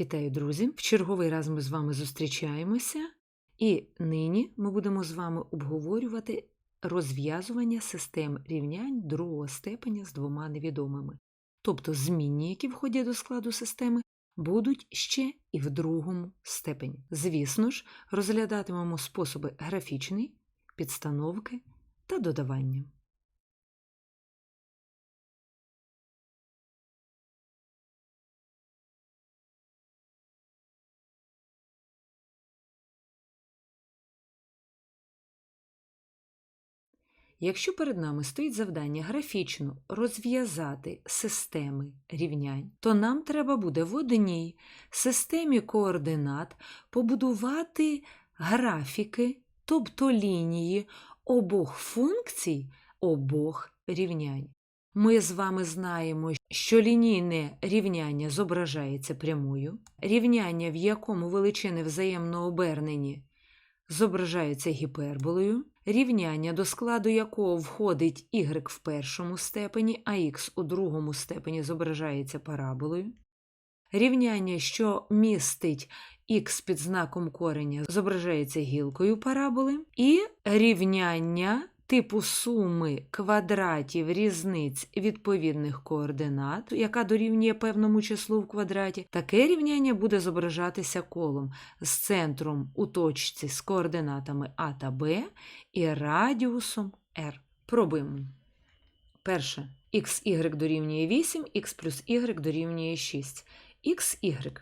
Вітаю, друзі! В черговий раз ми з вами зустрічаємося, і нині ми будемо з вами обговорювати розв'язування систем рівнянь другого степеня з двома невідомими. Тобто змінні, які входять до складу системи, будуть ще і в другому степені. Звісно ж, розглядатимемо способи графічної, підстановки та додавання. Якщо перед нами стоїть завдання графічно розв'язати системи рівнянь, то нам треба буде в одній системі координат побудувати графіки, тобто лінії обох функцій обох рівнянь. Ми з вами знаємо, що лінійне рівняння зображається прямою, рівняння, в якому величини взаємно обернені, зображаються гіперболою, рівняння, до складу якого входить y в першому степені, а х у другому степені зображається параболою, рівняння, що містить х під знаком кореня, зображається гілкою параболи, і рівняння типу суми квадратів різниць відповідних координат, яка дорівнює певному числу в квадраті, таке рівняння буде зображатися колом з центром у точці з координатами А та Б і радіусом r. Пробуємо. Перше. xy дорівнює 8, x плюс y дорівнює 6. xy.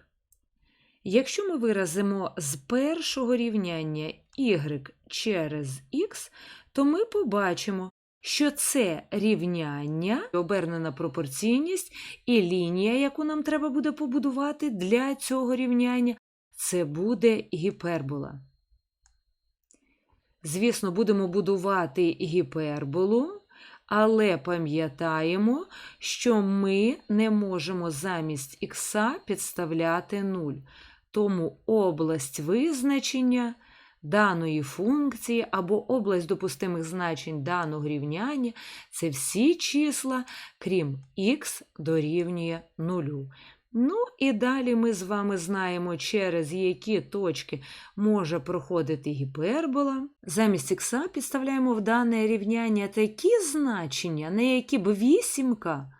Якщо ми виразимо з першого рівняння y через x, то ми побачимо, що це рівняння, обернена пропорційність, і лінія, яку нам треба буде побудувати для цього рівняння, це буде гіпербола. Звісно, будемо будувати гіперболу, але пам'ятаємо, що ми не можемо замість х підставляти 0. Тому область визначення даної функції або область допустимих значень даного рівняння це всі числа, крім х дорівнює 0. Ну і далі ми з вами знаємо, через які точки може проходити гіпербола. Замість х підставляємо в дане рівняння такі значення, на які б вісімка,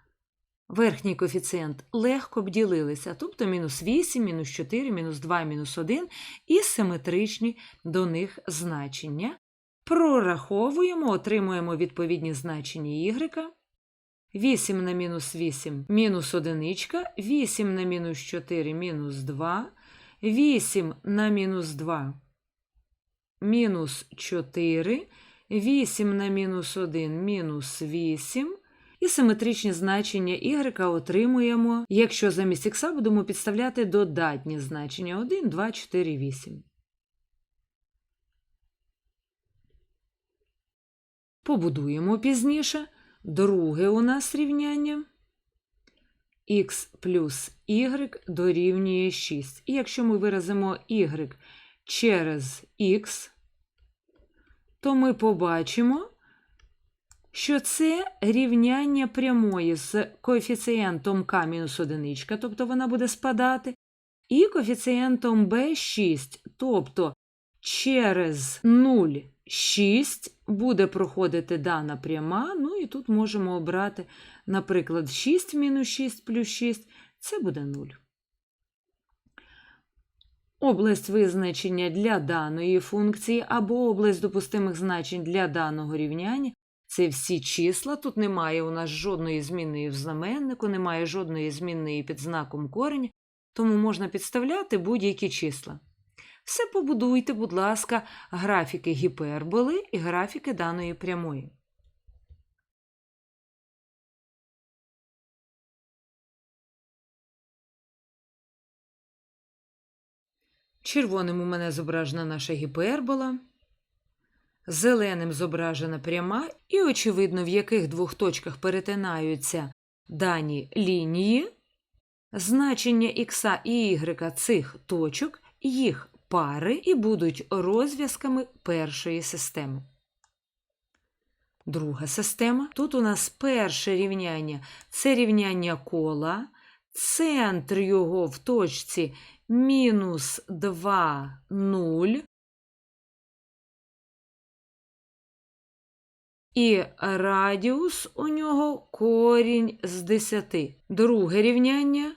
верхній коефіцієнт, легко б ділилися, тобто мінус 8, мінус 4, мінус 2, мінус 1 і симетричні до них значення. Прораховуємо, отримуємо відповідні значення y. 8 на мінус 8 мінус 1, 8 на мінус 4 мінус 2, 8 на мінус 2 мінус 4, 8 на мінус 1 мінус 8. І симетричні значення y отримуємо, якщо замість х будемо підставляти додатні значення 1, 2, 4, 8. Побудуємо пізніше. Друге у нас рівняння х плюс y дорівнює 6. І якщо ми виразимо y через х, то ми побачимо, що це рівняння прямої з коефіцієнтом k-1, тобто вона буде спадати, і коефіцієнтом b6, тобто через 0 6 буде проходити дана пряма, ну і тут можемо обрати, наприклад, 6 мінус 6 плюс 6 це буде 0. Область визначення для даної функції або область допустимих значень для даного рівняння це всі числа. Тут немає у нас жодної змінної в знаменнику, немає жодної змінної під знаком кореня, тому можна підставляти будь-які числа. Все побудуйте, будь ласка, графіки гіперболи і графіки даної прямої. Червоним у мене зображена наша гіпербола, зеленим зображена пряма, і, очевидно, в яких двох точках перетинаються дані лінії, значення х і y цих точок, їх пари і будуть розв'язками першої системи. Друга система. Тут у нас перше рівняння це рівняння кола, центр його в точці мінус 2, 0. І радіус у нього корінь з 10. Друге рівняння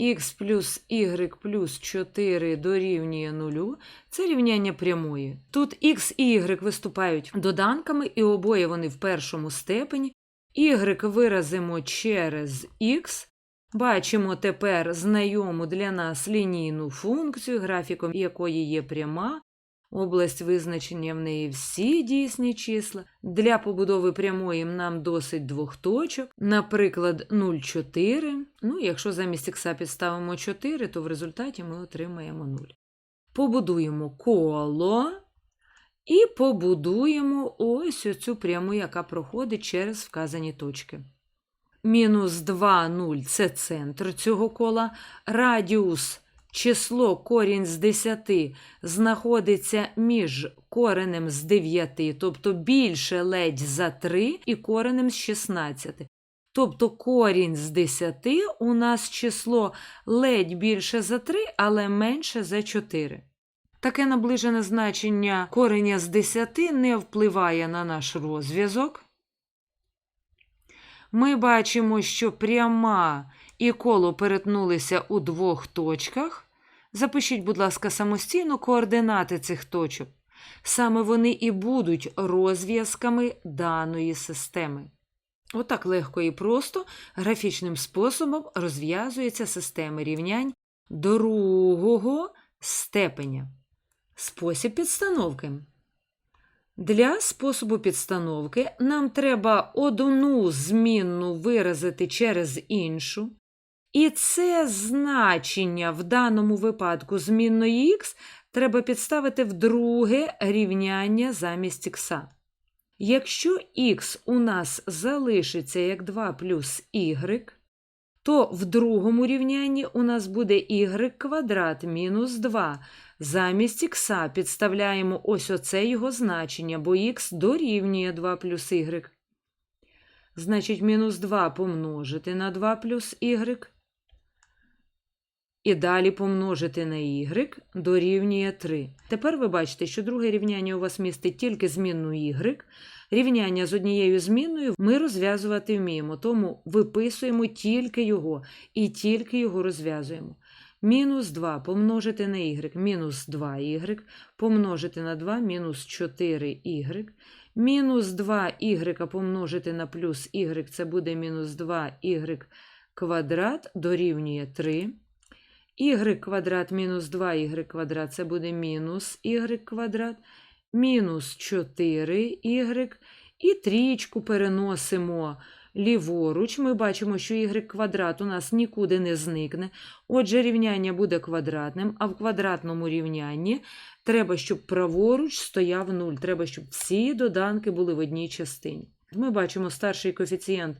х плюс y плюс 4 дорівнює 0. Це рівняння прямої. Тут х і y виступають доданками, і обоє вони в першому степені. Y виразимо через х. Бачимо тепер знайому для нас лінійну функцію, графіком якої є пряма. Область визначення в неї всі дійсні числа. Для побудови прямої нам досить двох точок, наприклад, 0,4. Ну, якщо замість х підставимо 4, то в результаті ми отримаємо 0. Побудуємо коло і побудуємо ось оцю пряму, яка проходить через вказані точки. Мінус 2, 0 – це центр цього кола. Радіус число корінь з 10 знаходиться між коренем з 9, тобто більше ледь за 3 і коренем з 16. Тобто корінь з 10 у нас число ледь більше за 3, але менше за 4. Таке наближене значення кореня з 10 не впливає на наш розв'язок. Ми бачимо, що пряма і коло перетнулися у двох точках. Запишіть, будь ласка, самостійно координати цих точок. Саме вони і будуть розв'язками даної системи. Отак легко і просто графічним способом розв'язуються системи рівнянь другого степеня. Спосіб підстановки. Для способу підстановки нам треба одну змінну виразити через іншу. І це значення в даному випадку змінної х треба підставити в друге рівняння замість х. Якщо х у нас залишиться як 2 плюс y, то в другому рівнянні у нас буде y квадрат мінус 2. Замість х підставляємо ось оце його значення, бо х дорівнює 2 плюс y. Значить, мінус 2 помножити на 2 плюс y. І далі помножити на y дорівнює 3. Тепер ви бачите, що друге рівняння у вас містить тільки змінну y. Рівняння з однією змінною ми розв'язувати вміємо, тому виписуємо тільки його і тільки його розв'язуємо. Мінус 2 помножити на y, мінус 2y, помножити на 2, мінус 4y. Мінус 2y помножити на плюс y, це буде мінус 2y квадрат дорівнює 3 y квадрат мінус 2y квадрат це буде мінус y квадрат, мінус 4y, і трієчку переносимо ліворуч. Ми бачимо, що y квадрат у нас нікуди не зникне. Отже, рівняння буде квадратним, а в квадратному рівнянні треба, щоб праворуч стояв 0. Треба, щоб всі доданки були в одній частині. Ми бачимо старший коефіцієнт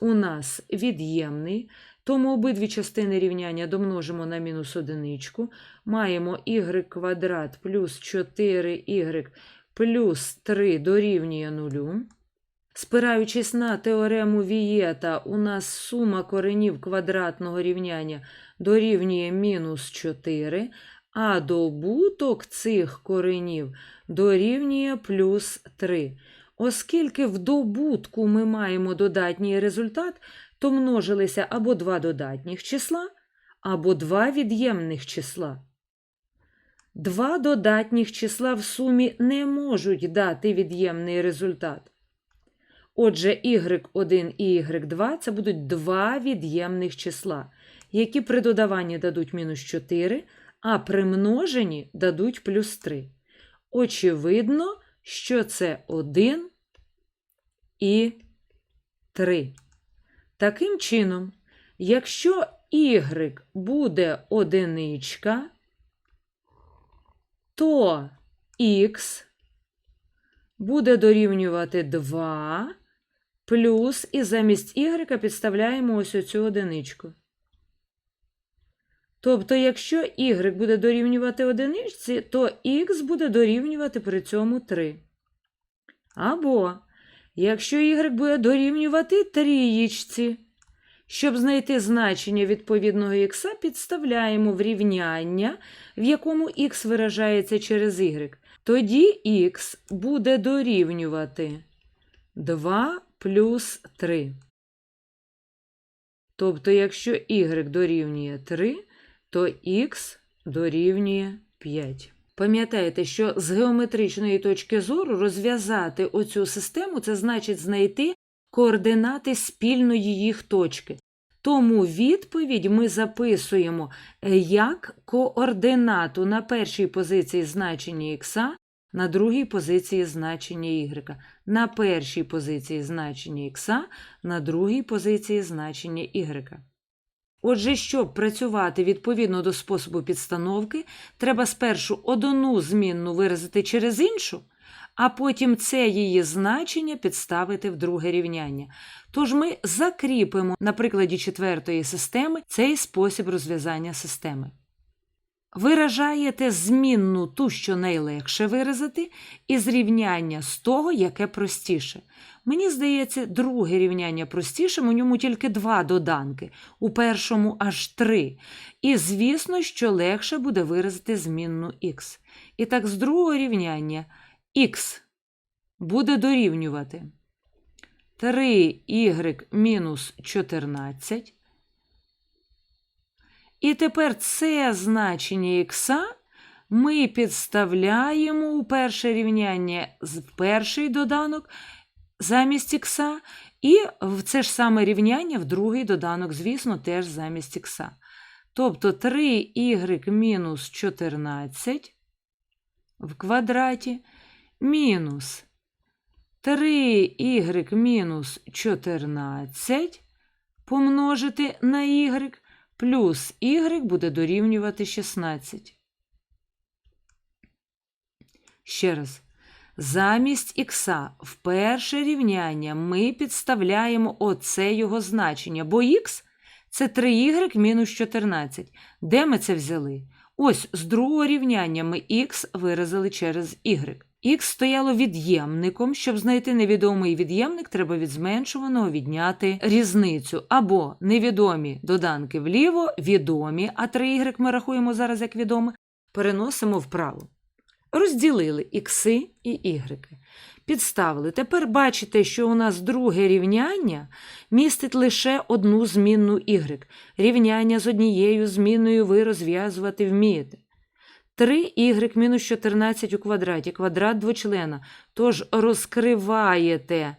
у нас від'ємний. Тому обидві частини рівняння домножимо на мінус одиничку. Маємо y квадрат плюс 4y плюс 3 дорівнює 0. Спираючись на теорему Вієта, у нас сума коренів квадратного рівняння дорівнює мінус 4, а добуток цих коренів дорівнює плюс 3. Оскільки в добутку ми маємо додатній результат, то множилися або два додатніх числа, або два від'ємних числа. Два додатніх числа в сумі не можуть дати від'ємний результат. Отже, y1 і y2 це будуть два від'ємних числа, які при додаванні дадуть мінус 4, а при множенні дадуть плюс 3. Очевидно, що це 1 і 3. Таким чином, якщо y буде одиничка, то х буде дорівнювати 2 плюс і замість y підставляємо ось оцю одиничку. Тобто, якщо y буде дорівнювати одиничці, то х буде дорівнювати при цьому 3. Або Якщо y буде дорівнювати трієчці, Щоб знайти значення відповідного х, підставляємо в рівняння, в якому х виражається через y. Тоді х буде дорівнювати 2 плюс 3. Тобто, якщо y дорівнює 3, то х дорівнює 5. Пам'ятаєте, що з геометричної точки зору розв'язати оцю систему це значить знайти координати спільної їх точки. Тому відповідь ми записуємо е, як координату на першій позиції значення х, на другій позиції значення y. На першій позиції значення х, на другій позиції значення y. Отже, щоб працювати відповідно до способу підстановки, треба спершу одну змінну виразити через іншу, а потім це її значення підставити в друге рівняння. Тож ми закріпимо на прикладі четвертої системи цей спосіб розв'язання системи. Виражаєте змінну ту, що найлегше виразити, і зрівняння з того, яке простіше. Мені здається, друге рівняння простішим, у ньому тільки два доданки, у першому аж три. І звісно, що легше буде виразити змінну х. І так, з другого рівняння х буде дорівнювати 3y мінус 14. І тепер це значення х ми підставляємо у перше рівняння в перший доданок замість х, і в це ж саме рівняння в другий доданок, звісно, теж замість х. Тобто 3y мінус 14 в квадраті мінус 3y мінус 14 помножити на y плюс y буде дорівнювати 16. Ще раз. Замість х в перше рівняння ми підставляємо оце його значення, бо х це 3y мінус 14. Де ми це взяли? Ось з другого рівняння ми х виразили через y. Х стояло від'ємником. Щоб знайти невідомий від'ємник, треба від зменшуваного відняти різницю. Або невідомі доданки вліво, відомі, а 3y ми рахуємо зараз як відоме, переносимо вправо. Розділили ікси і ігреки. Підставили. Тепер бачите, що у нас друге рівняння містить лише одну змінну y. Рівняння з однією змінною ви розв'язувати вмієте. 3y мінус 14 у квадраті, квадрат двочлена. Тож розкриваєте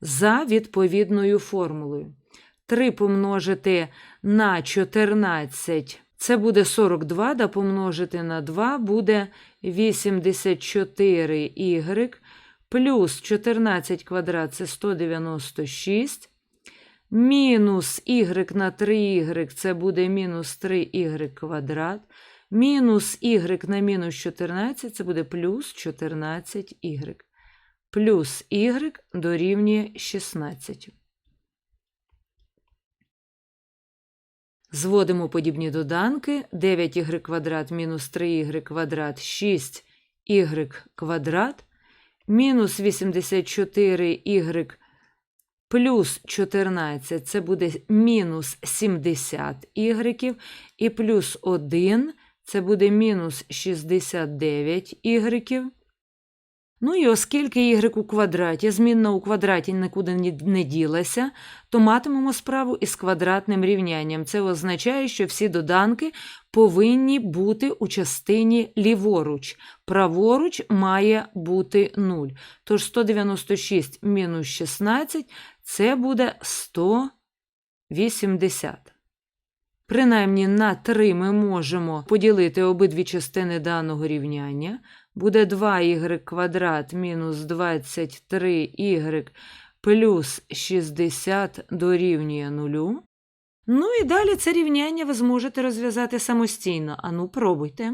за відповідною формулою. 3 помножити на 14 це буде 42, да помножити на 2 буде 84y плюс 14 квадрат це 196. Мінус y на 3y це буде мінус 3y квадрат. Мінус y на мінус 14 це буде плюс 14y. Плюс y дорівнює 16. Зводимо подібні доданки. 9y квадрат мінус 3y квадрат 6y квадрат. Мінус 84y плюс 14 це буде мінус 70 y, і плюс 1 це буде мінус 69 y. Ну і оскільки y у квадраті, змінна у квадраті нікуди не ділася, то матимемо справу із квадратним рівнянням. Це означає, що всі доданки повинні бути у частині ліворуч. Праворуч має бути 0. Тож 196 мінус 16 це буде 180. Принаймні на 3 ми можемо поділити обидві частини даного рівняння. Буде 2y квадрат мінус 23y плюс 60 дорівнює 0. Ну і далі це рівняння ви зможете розв'язати самостійно. Ану, пробуйте.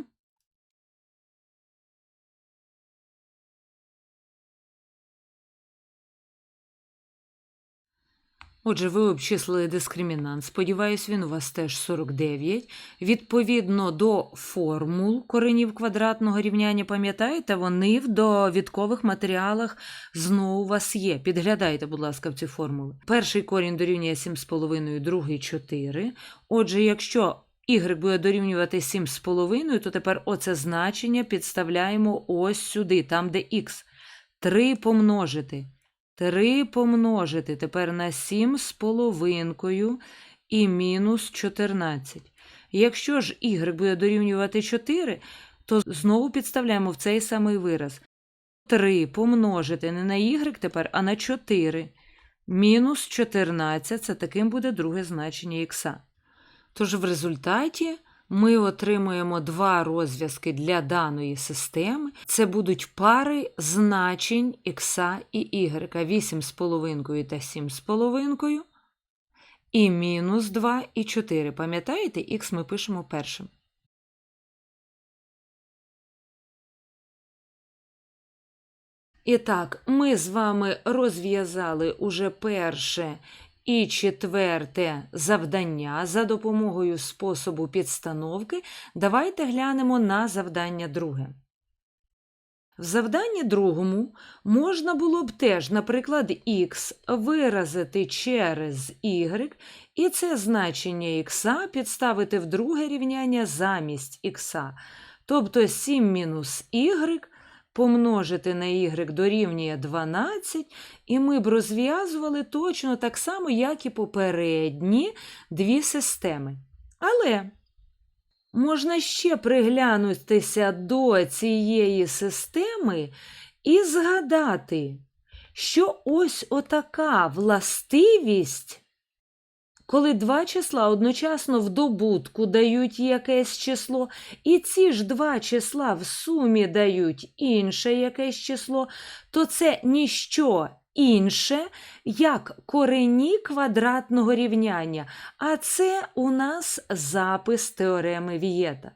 Отже, ви обчислили дискримінант. Сподіваюсь, він у вас теж 49. Відповідно до формул коренів квадратного рівняння, пам'ятаєте, вони в довідкових матеріалах знову у вас є. Підглядайте, будь ласка, в ці формули. Перший корінь дорівнює 7,5, другий 4. Отже, якщо y буде дорівнювати 7,5, то тепер оце значення підставляємо ось сюди, там, де x. 3 помножити. 3 помножити тепер на 7 з половинкою і мінус 14. Якщо ж y буде дорівнювати 4, то знову підставляємо в цей самий вираз. 3 помножити не на y тепер, а на 4. Мінус 14 це таким буде друге значення х. Тож в результаті ми отримуємо два розв'язки для даної системи. Це будуть пари значень х і y, 8,5 та 7,5, і мінус 2 і 4. Пам'ятаєте, х ми пишемо першим. І так, ми з вами розв'язали уже перше і четверте завдання за допомогою способу підстановки. Давайте глянемо на завдання друге. В завданні другому можна було б теж, наприклад, х виразити через y, і це значення х підставити в друге рівняння замість х. Тобто 7 мінус y помножити на y дорівнює 12, і ми б розв'язували точно так само, як і попередні дві системи. Але можна ще приглянутися до цієї системи і згадати, що ось отака властивість. Коли два числа одночасно в добутку дають якесь число, і ці ж два числа в сумі дають інше якесь число, то це ніщо інше, як корені квадратного рівняння, а це у нас запис теореми Вієта.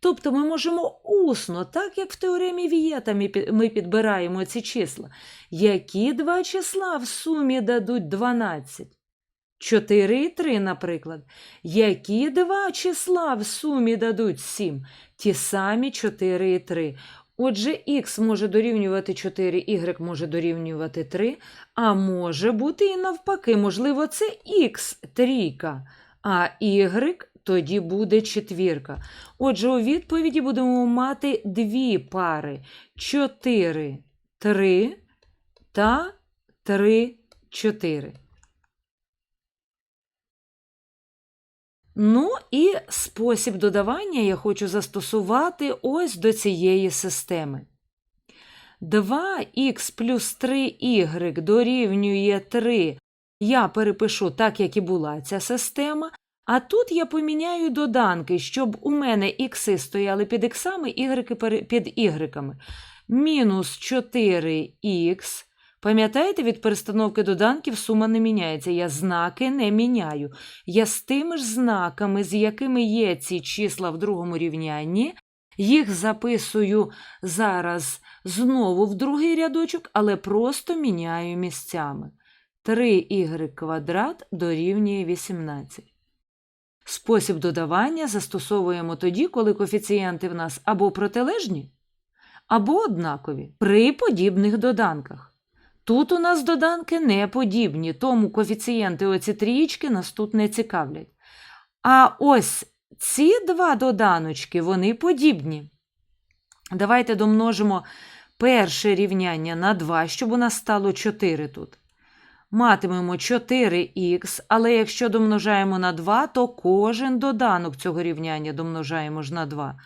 Тобто ми можемо усно, так як в теоремі Вієта ми підбираємо ці числа, які два числа в сумі дадуть 12. 4 і 3, наприклад. Які два числа в сумі дадуть 7? Ті самі 4 і 3. Отже, х може дорівнювати 4, y може дорівнювати 3, а може бути і навпаки, можливо, це х трійка, а y тоді буде четвірка. Отже, у відповіді будемо мати дві пари: 4, 3 та 3, 4. Ну і спосіб додавання я хочу застосувати ось до цієї системи. 2х плюс 3y дорівнює 3. Я перепишу так, як і була ця система. А тут я поміняю доданки, щоб у мене ікси стояли під іксами, y під y. Мінус 4х Пам'ятаєте, від перестановки доданків сума не міняється. Я знаки не міняю. Я з тими ж знаками, з якими є ці числа в другому рівнянні, їх записую зараз знову в другий рядочок, але просто міняю місцями. 3y квадрат дорівнює 18. Спосіб додавання застосовуємо тоді, коли коефіцієнти в нас або протилежні, або однакові при подібних доданках. Тут у нас доданки не подібні, тому коефіцієнти оці трієчки нас тут не цікавлять. А ось ці два доданочки, вони подібні. Давайте домножимо перше рівняння на 2, щоб у нас стало 4 тут. Матимемо 4х, але якщо домножаємо на 2, то кожен доданок цього рівняння домножаємо ж на 2.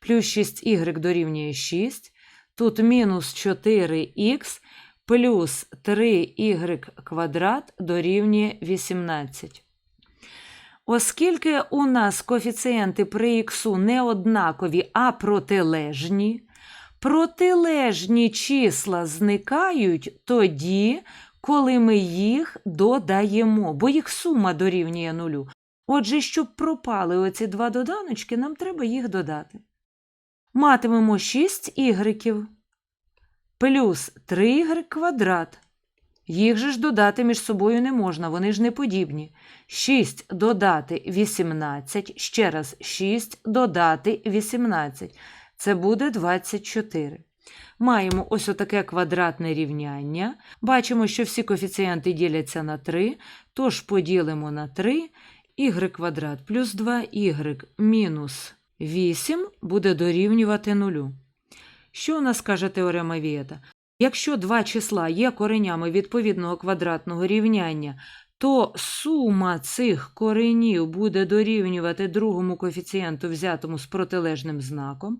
Плюс 6y дорівнює 6. Тут мінус 4х плюс 3y квадрат дорівнює 18. Оскільки у нас коефіцієнти при х не однакові, а протилежні, протилежні числа зникають тоді, коли ми їх додаємо, бо їх сума дорівнює нулю. Отже, щоб пропали оці два доданочки, нам треба їх додати. Матимемо 6 ігреків плюс 3y квадрат Їх же ж додати між собою не можна, вони ж не подібні. 6 додати 18, ще раз 6 додати 18. Це буде 24. Маємо ось отаке квадратне рівняння. Бачимо, що всі коефіцієнти діляться на 3, тож поділимо на 3, y квадрат плюс 2, y мінус 8 буде дорівнювати 0. Що нас каже теорема Вієта? Якщо два числа є коренями відповідного квадратного рівняння, то сума цих коренів буде дорівнювати другому коефіцієнту, взятому з протилежним знаком,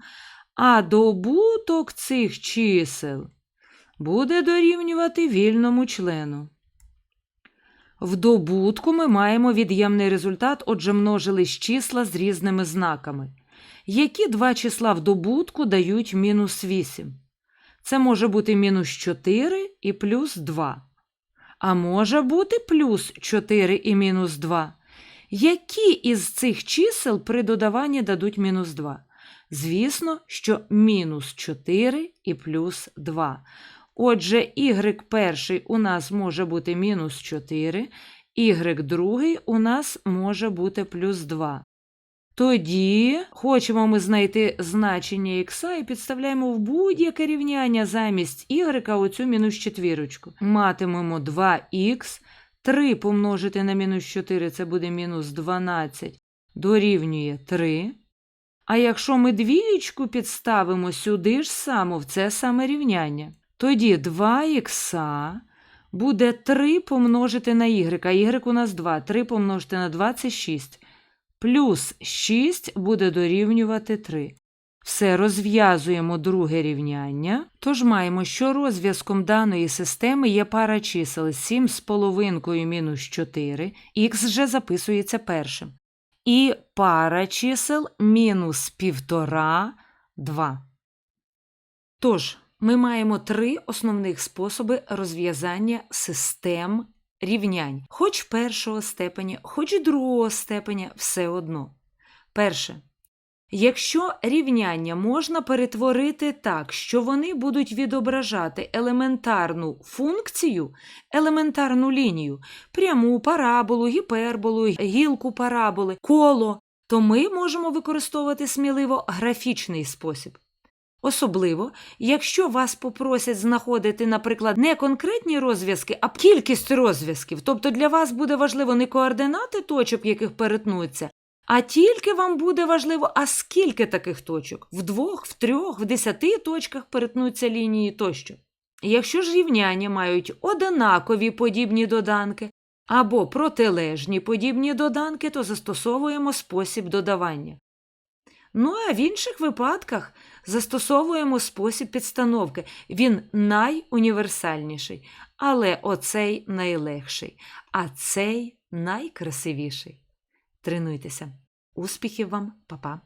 а добуток цих чисел буде дорівнювати вільному члену. В добутку ми маємо від'ємний результат, отже, множились числа з різними знаками. Які два числа в добутку дають мінус 8? Це може бути мінус 4 і плюс 2. А може бути плюс 4 і мінус 2. Які із цих чисел при додаванні дадуть мінус 2? Звісно, що мінус 4 і плюс 2. Отже, y перший у нас може бути мінус 4, y другий у нас може бути плюс 2. Тоді хочемо ми знайти значення х і підставляємо в будь-яке рівняння замість y оцю мінус четвірочку. Матимемо 2х, 3 помножити на мінус 4 це буде мінус 12, дорівнює 3. А якщо ми двієчку підставимо сюди ж само, в це саме рівняння, тоді 2х буде 3 помножити на y, а y у нас 2, 3 помножити на 2 – це 6 плюс 6 буде дорівнювати 3. Все розв'язуємо друге рівняння. Тож маємо, що розв'язком даної системи є пара чисел 7 з половинкою мінус 4, х вже записується першим. І пара чисел мінус 1,5, 2. Тож, ми маємо три основних способи розв'язання систем рівнянь, хоч першого степеня, хоч другого степеня, все одно. Перше. Якщо рівняння можна перетворити так, що вони будуть відображати елементарну функцію, елементарну лінію, пряму параболу, гіперболу, гілку параболи, коло, то ми можемо використовувати сміливо графічний спосіб. Особливо, якщо вас попросять знаходити, наприклад, не конкретні розв'язки, а кількість розв'язків. Тобто для вас буде важливо не координати точок, яких перетнуться, а тільки вам буде важливо, а скільки таких точок в двох, в трьох, в десяти точках перетнуться лінії тощо. Якщо ж рівняння мають одинакові подібні доданки або протилежні подібні доданки, то застосовуємо спосіб додавання. Ну а в інших випадках застосовуємо спосіб підстановки. Він найуніверсальніший, але оцей найлегший, а цей найкрасивіший. Тренуйтеся. Успіхів вам, Па-па!